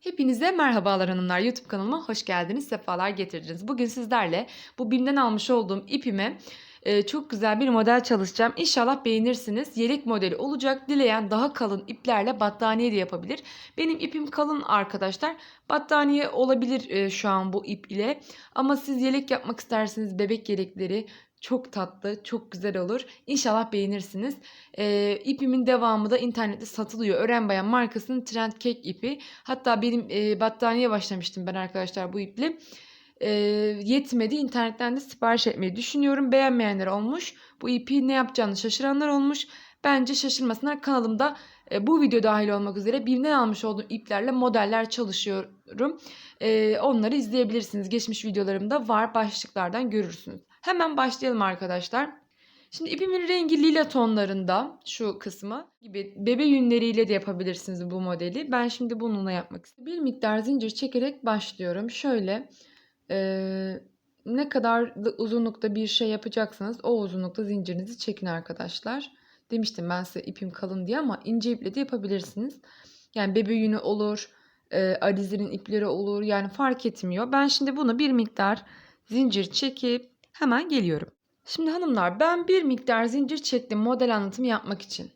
Hepinize merhabalar hanımlar. YouTube kanalıma hoş geldiniz. Sefalar getirdiniz. Bugün sizlerle bu BİM'den almış olduğum ipime e, çok güzel bir model çalışacağım. İnşallah beğenirsiniz. Yelek modeli olacak. Dileyen daha kalın iplerle battaniye de yapabilir. Benim ipim kalın arkadaşlar. Battaniye olabilir e, şu an bu ip ile. Ama siz yelek yapmak isterseniz bebek yelekleri çok tatlı, çok güzel olur. İnşallah beğenirsiniz. E, ipimin devamı da internette satılıyor. Ören Bayan markasının Trend Cake ipi. Hatta benim e, battaniye başlamıştım ben arkadaşlar bu iple. E, yetmedi. İnternetten de sipariş etmeyi düşünüyorum. Beğenmeyenler olmuş. Bu ipi ne yapacağını şaşıranlar olmuş. Bence şaşırmasınlar. Kanalımda e, bu video dahil olmak üzere BİM'den almış olduğum iplerle modeller çalışıyorum. E, onları izleyebilirsiniz. Geçmiş videolarımda var. Başlıklardan görürsünüz. Hemen başlayalım arkadaşlar. Şimdi ipimin rengi lila tonlarında şu kısmı gibi bebe yünleriyle de yapabilirsiniz bu modeli. Ben şimdi bununla yapmak istiyorum. Bir miktar zincir çekerek başlıyorum. Şöyle eee, ne kadar uzunlukta bir şey yapacaksanız o uzunlukta zincirinizi çekin arkadaşlar. Demiştim ben size ipim kalın diye ama ince iple de yapabilirsiniz. Yani bebe yünü olur, e, alizenin ipleri olur yani fark etmiyor. Ben şimdi bunu bir miktar zincir çekip hemen geliyorum. Şimdi hanımlar ben bir miktar zincir çektim model anlatımı yapmak için.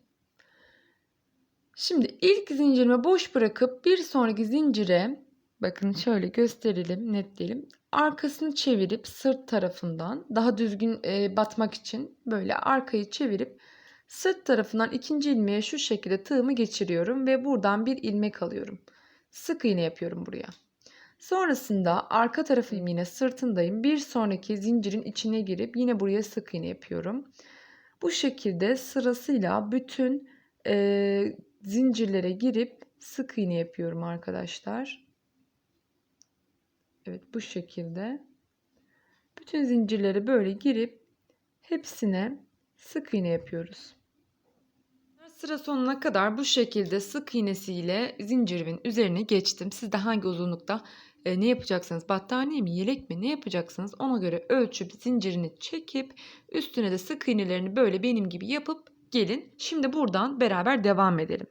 Şimdi ilk zincirimi boş bırakıp bir sonraki zincire bakın şöyle gösterelim netleyelim. Arkasını çevirip sırt tarafından daha düzgün e, batmak için böyle arkayı çevirip sırt tarafından ikinci ilmeğe şu şekilde tığımı geçiriyorum ve buradan bir ilmek alıyorum. Sık iğne yapıyorum buraya. Sonrasında arka tarafım yine sırtındayım. Bir sonraki zincirin içine girip yine buraya sık iğne yapıyorum. Bu şekilde sırasıyla bütün e, zincirlere girip sık iğne yapıyorum arkadaşlar. Evet bu şekilde. Bütün zincirlere böyle girip hepsine sık iğne yapıyoruz. Sıra sonuna kadar bu şekilde sık iğnesiyle zincirimin üzerine geçtim. Siz de hangi uzunlukta e, ne yapacaksınız? Battaniye mi, yelek mi ne yapacaksınız? Ona göre ölçüp zincirini çekip üstüne de sık iğnelerini böyle benim gibi yapıp gelin. Şimdi buradan beraber devam edelim.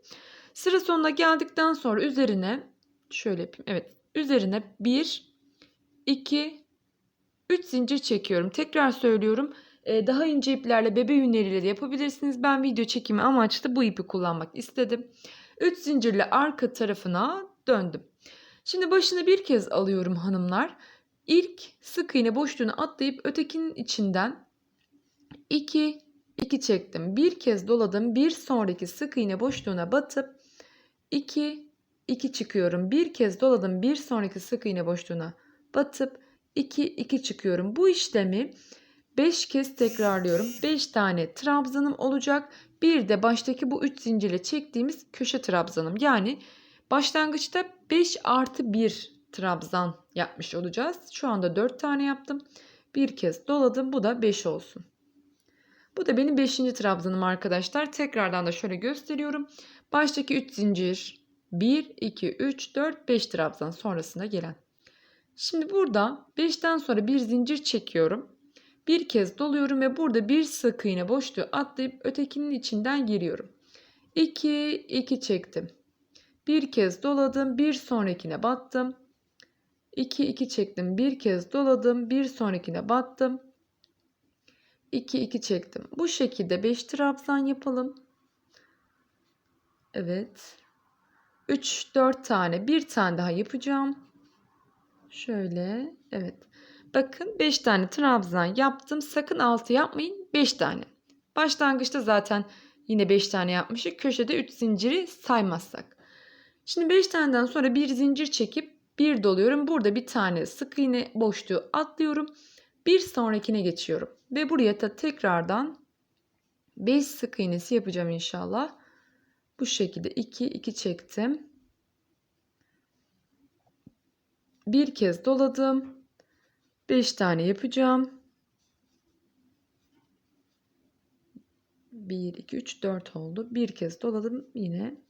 Sıra sonuna geldikten sonra üzerine şöyle yapayım. Evet, üzerine 1 2 3 zincir çekiyorum. Tekrar söylüyorum. Ee, daha ince iplerle bebe yünleriyle de yapabilirsiniz. Ben video çekimi amaçlı bu ipi kullanmak istedim. 3 zincirle arka tarafına döndüm. Şimdi başını bir kez alıyorum hanımlar. İlk sık iğne boşluğunu atlayıp ötekinin içinden 2 2 çektim. Bir kez doladım. Bir sonraki sık iğne boşluğuna batıp 2 2 çıkıyorum. Bir kez doladım. Bir sonraki sık iğne boşluğuna batıp 2 2 çıkıyorum. Bu işlemi 5 kez tekrarlıyorum. 5 tane trabzanım olacak. Bir de baştaki bu 3 zincirle çektiğimiz köşe trabzanım. Yani başlangıçta 5 artı 1 trabzan yapmış olacağız. Şu anda 4 tane yaptım. Bir kez doladım. Bu da 5 olsun. Bu da benim 5. trabzanım arkadaşlar. Tekrardan da şöyle gösteriyorum. Baştaki 3 zincir 1, 2, 3, 4, 5 trabzan sonrasında gelen. Şimdi burada 5'ten sonra bir zincir çekiyorum. Bir kez doluyorum ve burada bir sık iğne boşluğu atlayıp ötekinin içinden giriyorum. 2 2 çektim. Bir kez doladım, bir sonrakine battım. 2 2 çektim. Bir kez doladım, bir sonrakine battım. 2 2 çektim. Bu şekilde 5 trabzan yapalım. Evet. 3 4 tane, bir tane daha yapacağım. Şöyle, evet. Bakın 5 tane trabzan yaptım. Sakın 6 yapmayın. 5 tane. Başlangıçta zaten yine 5 tane yapmışık. Köşede 3 zinciri saymazsak. Şimdi 5 taneden sonra bir zincir çekip bir doluyorum. Burada bir tane sık iğne boşluğu atlıyorum. Bir sonrakine geçiyorum. Ve buraya da tekrardan 5 sık iğnesi yapacağım inşallah. Bu şekilde 2 2 çektim. Bir kez doladım. 5 tane yapacağım. 1, 2, 3, 4 oldu. Bir kez doladım yine.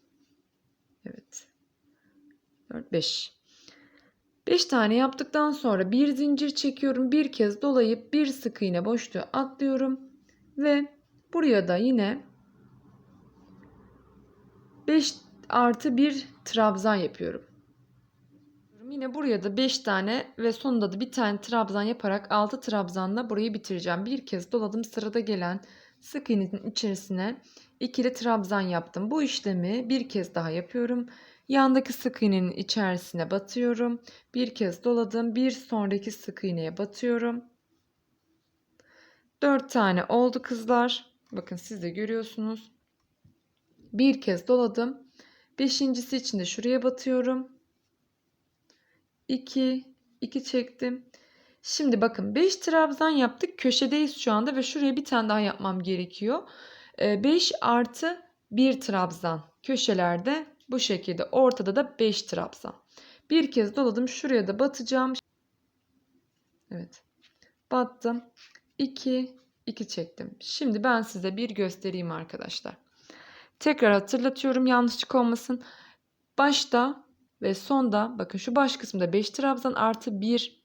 Evet. 4, 5. 5 tane yaptıktan sonra bir zincir çekiyorum. Bir kez dolayıp bir sık iğne boşluğu atlıyorum. Ve buraya da yine 5 artı bir trabzan yapıyorum. Yine buraya da 5 tane ve sonunda da bir tane trabzan yaparak 6 trabzanla burayı bitireceğim. Bir kez doladım sırada gelen sık iğnenin içerisine ikili trabzan yaptım. Bu işlemi bir kez daha yapıyorum. Yandaki sık iğnenin içerisine batıyorum. Bir kez doladım. Bir sonraki sık iğneye batıyorum. 4 tane oldu kızlar. Bakın siz de görüyorsunuz. Bir kez doladım. Beşincisi için de şuraya batıyorum. 2 2 çektim. Şimdi bakın 5 trabzan yaptık. Köşedeyiz şu anda ve şuraya bir tane daha yapmam gerekiyor. 5 artı 1 trabzan. Köşelerde bu şekilde. Ortada da 5 trabzan. Bir kez doladım. Şuraya da batacağım. Evet. Battım. 2 2 çektim. Şimdi ben size bir göstereyim arkadaşlar. Tekrar hatırlatıyorum yanlışlık olmasın. Başta ve sonda bakın şu baş kısımda 5 trabzan artı 1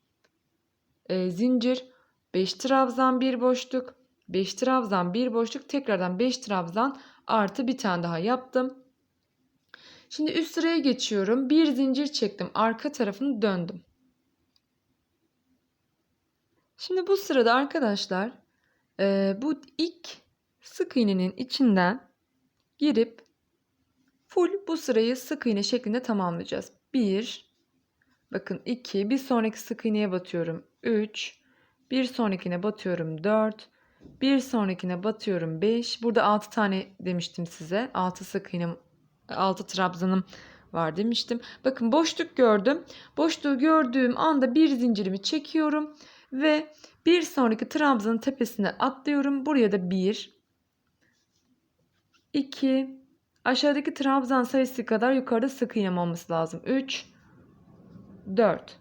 e, zincir 5 trabzan 1 boşluk 5 trabzan 1 boşluk tekrardan 5 trabzan artı bir tane daha yaptım. Şimdi üst sıraya geçiyorum. Bir zincir çektim. Arka tarafını döndüm. Şimdi bu sırada arkadaşlar e, bu ilk sık iğnenin içinden girip full bu sırayı sık iğne şeklinde tamamlayacağız. 1 bakın 2 bir sonraki sık iğneye batıyorum 3 bir sonrakine batıyorum 4 bir sonrakine batıyorum 5 burada 6 tane demiştim size 6 sık iğnem 6 trabzanım var demiştim. Bakın boşluk gördüm. Boşluğu gördüğüm anda bir zincirimi çekiyorum ve bir sonraki trabzanın tepesine atlıyorum. Buraya da 1 2 aşağıdaki trabzan sayısı kadar yukarıda sık iğnem olması lazım. 3 4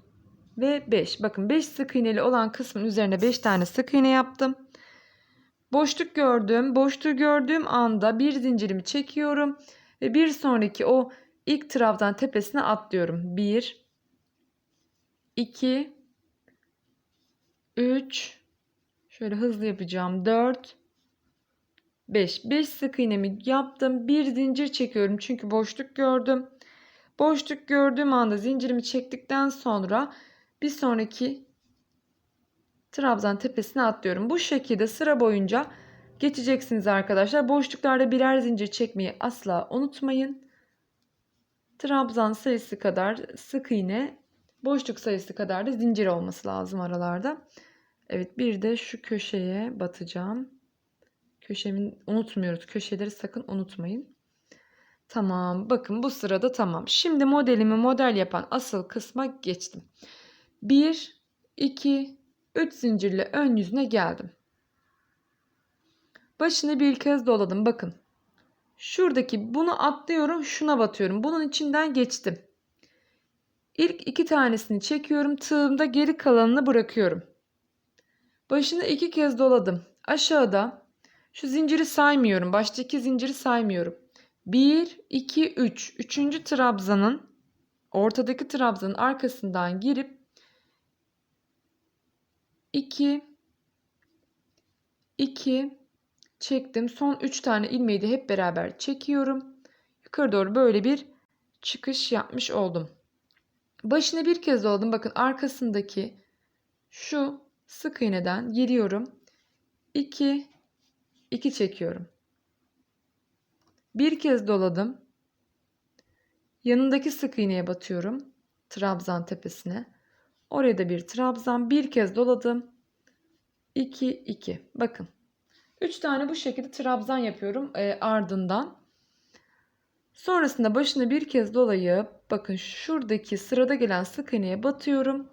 ve 5. Bakın 5 sık iğneli olan kısmın üzerine 5 tane sık iğne yaptım. Boşluk gördüm. Boşluğu gördüğüm anda bir zincirimi çekiyorum ve bir sonraki o ilk trabzan tepesine atlıyorum. 1 2 3 şöyle hızlı yapacağım. 4 5 5 sık iğnemi yaptım. Bir zincir çekiyorum çünkü boşluk gördüm. Boşluk gördüğüm anda zincirimi çektikten sonra bir sonraki trabzan tepesine atlıyorum. Bu şekilde sıra boyunca geçeceksiniz arkadaşlar. Boşluklarda birer zincir çekmeyi asla unutmayın. Trabzan sayısı kadar sık iğne, boşluk sayısı kadar da zincir olması lazım aralarda. Evet bir de şu köşeye batacağım. Köşemin unutmuyoruz. Köşeleri sakın unutmayın. Tamam. Bakın bu sırada tamam. Şimdi modelimi model yapan asıl kısma geçtim. 1, 2, 3 zincirle ön yüzüne geldim. Başını bir kez doladım. Bakın. Şuradaki bunu atlıyorum. Şuna batıyorum. Bunun içinden geçtim. İlk iki tanesini çekiyorum. Tığımda geri kalanını bırakıyorum. Başını iki kez doladım. Aşağıda şu zinciri saymıyorum. Baştaki zinciri saymıyorum. 1, 2, 3. Üçüncü trabzanın ortadaki trabzanın arkasından girip 2 2 çektim. Son 3 tane ilmeği de hep beraber çekiyorum. Yukarı doğru böyle bir çıkış yapmış oldum. Başına bir kez doladım. Bakın arkasındaki şu sık iğneden giriyorum. 2 2 çekiyorum. Bir kez doladım. Yanındaki sık iğneye batıyorum. Trabzan tepesine. Oraya da bir trabzan. Bir kez doladım. 2 2. Bakın. 3 tane bu şekilde trabzan yapıyorum e, ardından. Sonrasında başını bir kez dolayıp bakın şuradaki sırada gelen sık iğneye batıyorum.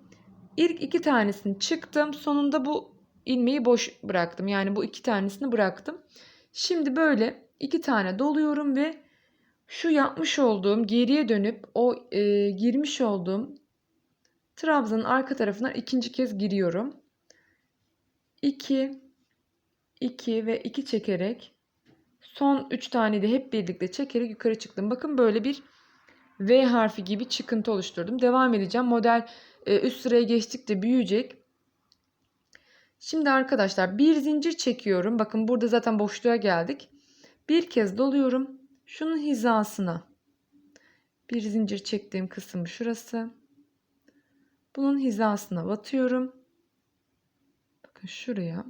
İlk iki tanesini çıktım. Sonunda bu ilmeği boş bıraktım. Yani bu iki tanesini bıraktım. Şimdi böyle iki tane doluyorum ve şu yapmış olduğum geriye dönüp o e, girmiş olduğum trabzanın arka tarafına ikinci kez giriyorum. 2 2 ve 2 çekerek son 3 tane de hep birlikte çekerek yukarı çıktım. Bakın böyle bir V harfi gibi çıkıntı oluşturdum. Devam edeceğim. Model e, üst sıraya geçtikçe büyüyecek. Şimdi arkadaşlar bir zincir çekiyorum. Bakın burada zaten boşluğa geldik. Bir kez doluyorum. Şunun hizasına bir zincir çektiğim kısım şurası. Bunun hizasına batıyorum. Bakın şuraya.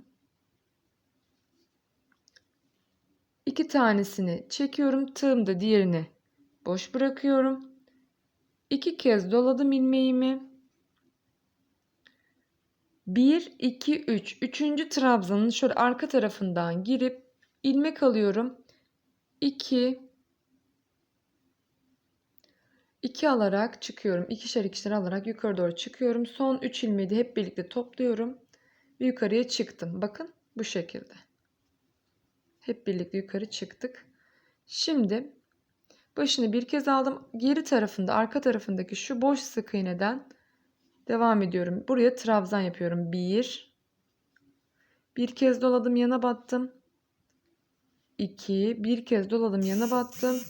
İki tanesini çekiyorum. Tığımda diğerini boş bırakıyorum. İki kez doladım ilmeğimi. 1, 2, 3. Üçüncü trabzanın şöyle arka tarafından girip ilmek alıyorum. 2, 2 alarak çıkıyorum. İkişer ikişer alarak yukarı doğru çıkıyorum. Son 3 ilmeği de hep birlikte topluyorum. Ve yukarıya çıktım. Bakın bu şekilde. Hep birlikte yukarı çıktık. Şimdi başını bir kez aldım. Geri tarafında arka tarafındaki şu boş sık iğneden devam ediyorum. Buraya trabzan yapıyorum. 1 bir kez doladım yana battım. 2 bir kez doladım yana battım.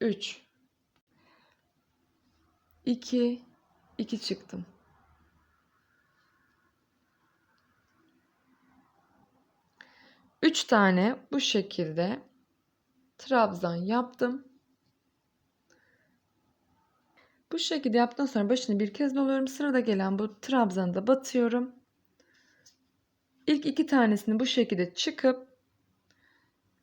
3 2 2 çıktım. Üç tane bu şekilde trabzan yaptım. Bu şekilde yaptıktan sonra başını bir kez doluyorum. Sırada gelen bu trabzanı da batıyorum. İlk iki tanesini bu şekilde çıkıp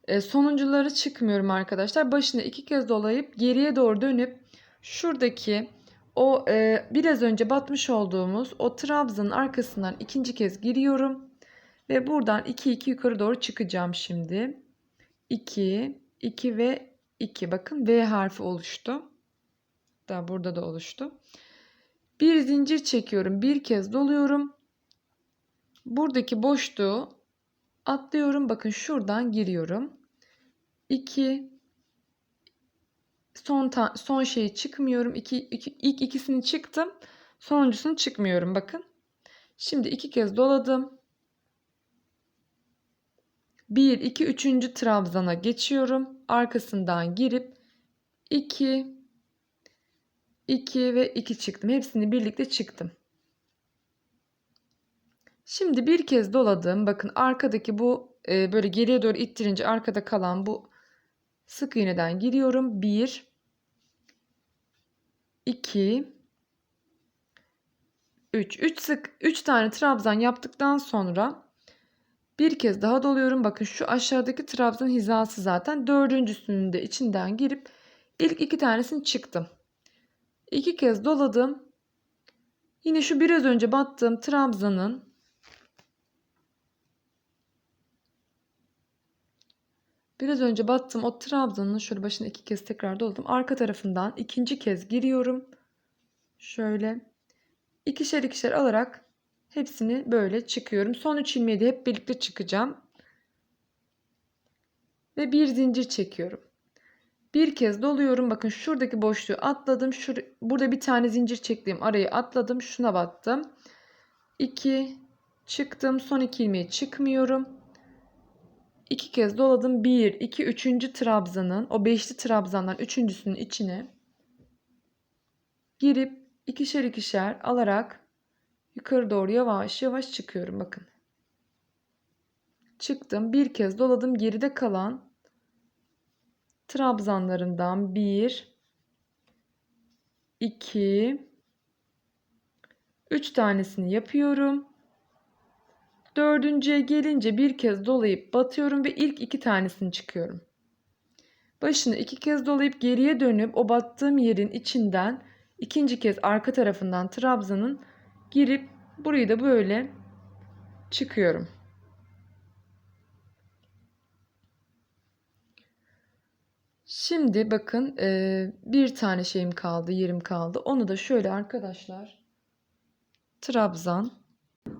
e, sonuncuları çıkmıyorum arkadaşlar. Başını iki kez dolayıp geriye doğru dönüp şuradaki o e, biraz önce batmış olduğumuz o trabzanın arkasından ikinci kez giriyorum. Ve buradan 2 2 yukarı doğru çıkacağım şimdi. 2 2 ve 2 bakın V harfi oluştu. Daha burada da oluştu. Bir zincir çekiyorum. Bir kez doluyorum. Buradaki boşluğu atlıyorum. Bakın şuradan giriyorum. 2 son ta, son şeyi çıkmıyorum. İki, iki, ilk ikisini çıktım. Sonuncusunu çıkmıyorum bakın. Şimdi iki kez doladım. 1 2 3. trabzana geçiyorum. Arkasından girip 2 2 ve 2 çıktım. Hepsini birlikte çıktım. Şimdi bir kez doladım. Bakın arkadaki bu e, böyle geriye doğru ittirince arkada kalan bu sık iğneden giriyorum. 1 2 3 3 sık 3 tane trabzan yaptıktan sonra bir kez daha doluyorum. Bakın şu aşağıdaki trabzan hizası zaten. Dördüncüsünün de içinden girip ilk iki tanesini çıktım. İki kez doladım. Yine şu biraz önce battığım trabzanın Biraz önce battım o trabzanın şöyle başına iki kez tekrar doladım. Arka tarafından ikinci kez giriyorum. Şöyle ikişer ikişer alarak hepsini böyle çıkıyorum. Son 3 ilmeği de hep birlikte çıkacağım. Ve bir zincir çekiyorum. Bir kez doluyorum. Bakın şuradaki boşluğu atladım. Şur burada bir tane zincir çektiğim arayı atladım. Şuna battım. 2 çıktım. Son 2 ilmeği çıkmıyorum. 2 kez doladım. 1 2 3. trabzanın o beşli trabzandan üçüncüsünün içine girip ikişer ikişer alarak yukarı doğru yavaş yavaş çıkıyorum bakın. Çıktım. Bir kez doladım. Geride kalan trabzanlarından 1 2 3 tanesini yapıyorum. Dördüncüye gelince bir kez dolayıp batıyorum ve ilk iki tanesini çıkıyorum. Başını iki kez dolayıp geriye dönüp o battığım yerin içinden ikinci kez arka tarafından trabzanın girip burayı da böyle çıkıyorum. Şimdi bakın bir tane şeyim kaldı, yerim kaldı. Onu da şöyle arkadaşlar trabzan.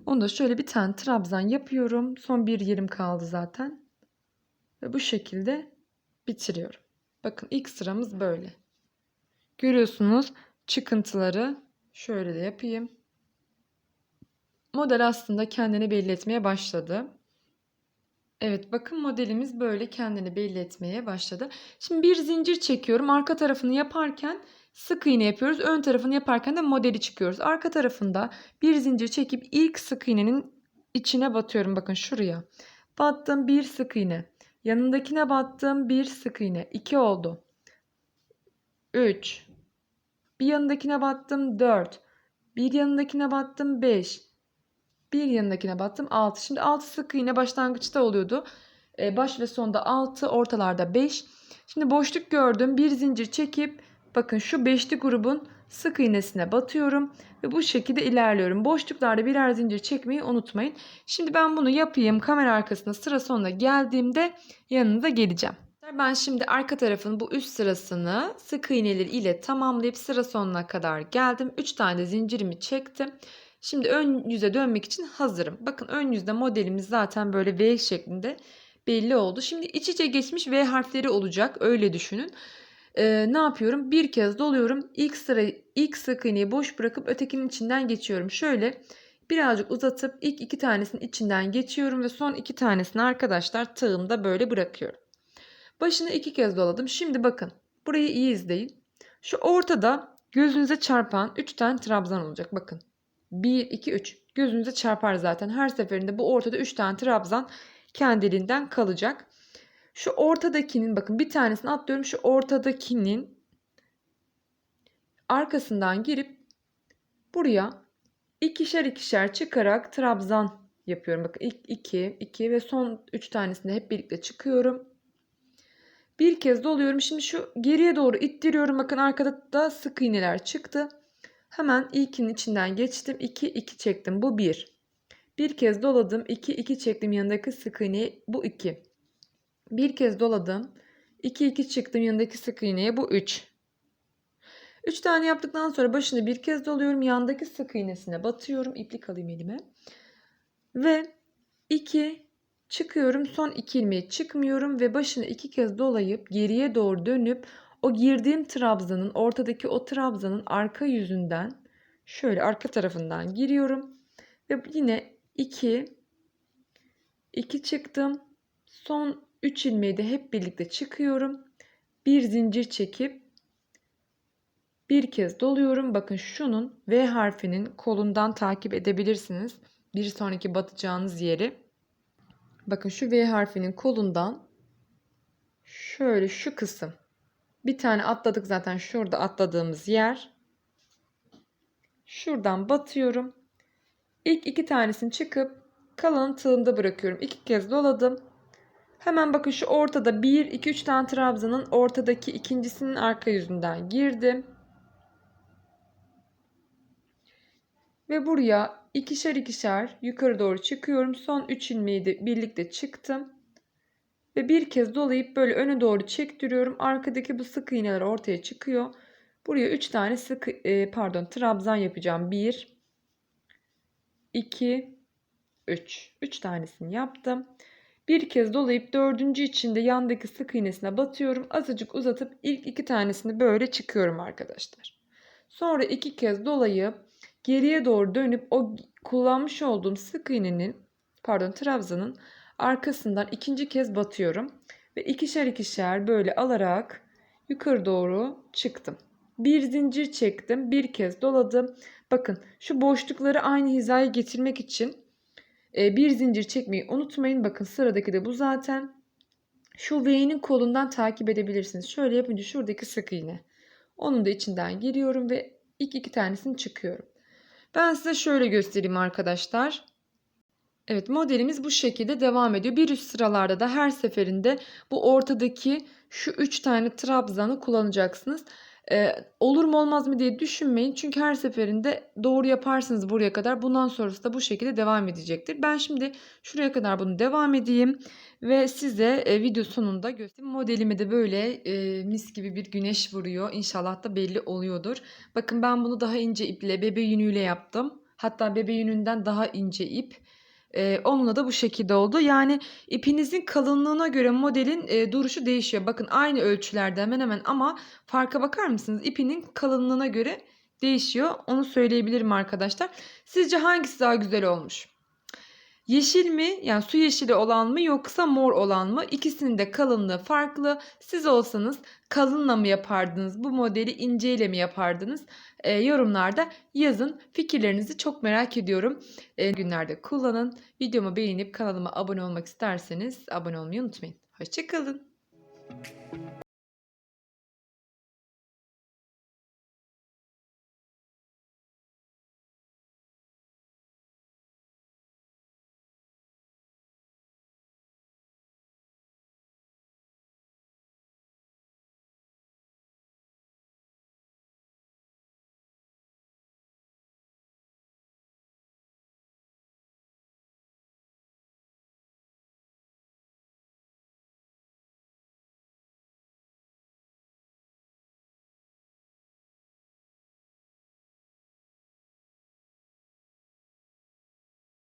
Onu da şöyle bir tane trabzan yapıyorum. Son bir yerim kaldı zaten. Ve bu şekilde bitiriyorum. Bakın ilk sıramız böyle. Görüyorsunuz çıkıntıları şöyle de yapayım. Model aslında kendini belli etmeye başladı. Evet bakın modelimiz böyle kendini belli etmeye başladı. Şimdi bir zincir çekiyorum. Arka tarafını yaparken sık iğne yapıyoruz. Ön tarafını yaparken de modeli çıkıyoruz. Arka tarafında bir zincir çekip ilk sık iğnenin içine batıyorum. Bakın şuraya. Battım bir sık iğne. Yanındakine battım bir sık iğne. 2 oldu. 3. Bir yanındakine battım 4. Bir yanındakine battım 5. Bir yanındakine battım 6. Şimdi 6 sık iğne başlangıçta oluyordu. Ee, baş ve sonda 6, ortalarda 5. Şimdi boşluk gördüm. Bir zincir çekip bakın şu beşli grubun sık iğnesine batıyorum ve bu şekilde ilerliyorum. Boşluklarda birer zincir çekmeyi unutmayın. Şimdi ben bunu yapayım. Kamera arkasına sıra sonuna geldiğimde yanınıza geleceğim. Ben şimdi arka tarafın bu üst sırasını sık iğneler ile tamamlayıp sıra sonuna kadar geldim. 3 tane zincirimi çektim. Şimdi ön yüze dönmek için hazırım. Bakın ön yüzde modelimiz zaten böyle V şeklinde belli oldu. Şimdi iç içe geçmiş V harfleri olacak. Öyle düşünün. Ee, ne yapıyorum? Bir kez doluyorum. İlk sırayı, ilk sık iğneyi boş bırakıp ötekinin içinden geçiyorum. Şöyle birazcık uzatıp ilk iki tanesinin içinden geçiyorum ve son iki tanesini arkadaşlar tığımda böyle bırakıyorum. Başını iki kez doladım. Şimdi bakın burayı iyi izleyin. Şu ortada gözünüze çarpan 3 tane trabzan olacak. Bakın 1, 2, 3 gözünüze çarpar zaten. Her seferinde bu ortada 3 tane trabzan kendiliğinden kalacak. Şu ortadakinin bakın bir tanesini atlıyorum. Şu ortadakinin arkasından girip buraya ikişer ikişer çıkarak trabzan yapıyorum. Bakın ilk 2, 2 ve son 3 tanesinde hep birlikte çıkıyorum. Bir kez doluyorum. Şimdi şu geriye doğru ittiriyorum. Bakın arkada da sık iğneler çıktı. Hemen ilkinin içinden geçtim. 2 2 çektim. Bu 1. Bir kez doladım. 2 2 çektim yanındaki sık iğneyi. Bu 2. Bir kez doladım. 2 2 çıktım yanındaki sık iğneye. Bu 3. 3 tane yaptıktan sonra başını bir kez doluyorum. Yandaki sık iğnesine batıyorum. İplik alayım elime. Ve 2 çıkıyorum. Son 2 ilmeği çıkmıyorum ve başını iki kez dolayıp geriye doğru dönüp o girdiğim trabzanın ortadaki o trabzanın arka yüzünden şöyle arka tarafından giriyorum. Ve yine 2 2 çıktım. Son 3 ilmeği de hep birlikte çıkıyorum. Bir zincir çekip bir kez doluyorum. Bakın şunun V harfinin kolundan takip edebilirsiniz. Bir sonraki batacağınız yeri. Bakın şu V harfinin kolundan şöyle şu kısım. Bir tane atladık zaten şurada atladığımız yer. Şuradan batıyorum. İlk iki tanesini çıkıp kalanı tığımda bırakıyorum. İki kez doladım. Hemen bakın şu ortada 1, 2, 3 tane trabzanın ortadaki ikincisinin arka yüzünden girdim. Ve buraya ikişer ikişer yukarı doğru çıkıyorum. Son 3 ilmeği de birlikte çıktım. Ve bir kez dolayıp böyle öne doğru çektiriyorum. Arkadaki bu sık iğneler ortaya çıkıyor. Buraya 3 tane sık e, pardon trabzan yapacağım. 1 2 3. 3 tanesini yaptım. Bir kez dolayıp dördüncü içinde yandaki sık iğnesine batıyorum. Azıcık uzatıp ilk iki tanesini böyle çıkıyorum arkadaşlar. Sonra iki kez dolayıp geriye doğru dönüp o kullanmış olduğum sık iğnenin pardon trabzanın arkasından ikinci kez batıyorum. Ve ikişer ikişer böyle alarak yukarı doğru çıktım. Bir zincir çektim. Bir kez doladım. Bakın şu boşlukları aynı hizaya getirmek için bir zincir çekmeyi unutmayın. Bakın sıradaki de bu zaten. Şu V'nin kolundan takip edebilirsiniz. Şöyle yapınca şuradaki sık iğne. Onun da içinden giriyorum ve ilk iki tanesini çıkıyorum. Ben size şöyle göstereyim arkadaşlar. Evet modelimiz bu şekilde devam ediyor. Bir üst sıralarda da her seferinde bu ortadaki şu 3 tane trabzanı kullanacaksınız. Ee, olur mu olmaz mı diye düşünmeyin. Çünkü her seferinde doğru yaparsınız buraya kadar. Bundan sonrası da bu şekilde devam edecektir. Ben şimdi şuraya kadar bunu devam edeyim. Ve size e, video sonunda göstereyim. Modelimi de böyle e, mis gibi bir güneş vuruyor. İnşallah da belli oluyordur. Bakın ben bunu daha ince iple bebe yünüyle yaptım. Hatta bebe yününden daha ince ip. Ee, onunla da bu şekilde oldu. Yani ipinizin kalınlığına göre modelin e, duruşu değişiyor. Bakın aynı ölçülerde hemen hemen ama farka bakar mısınız? İpinin kalınlığına göre değişiyor. Onu söyleyebilirim arkadaşlar. Sizce hangisi daha güzel olmuş? Yeşil mi yani su yeşili olan mı yoksa mor olan mı? İkisinin de kalınlığı farklı. Siz olsanız kalınla mı yapardınız? Bu modeli inceyle mi yapardınız? Ee, yorumlarda yazın. Fikirlerinizi çok merak ediyorum. Ee, günlerde kullanın. Videomu beğenip kanalıma abone olmak isterseniz abone olmayı unutmayın. Hoşçakalın.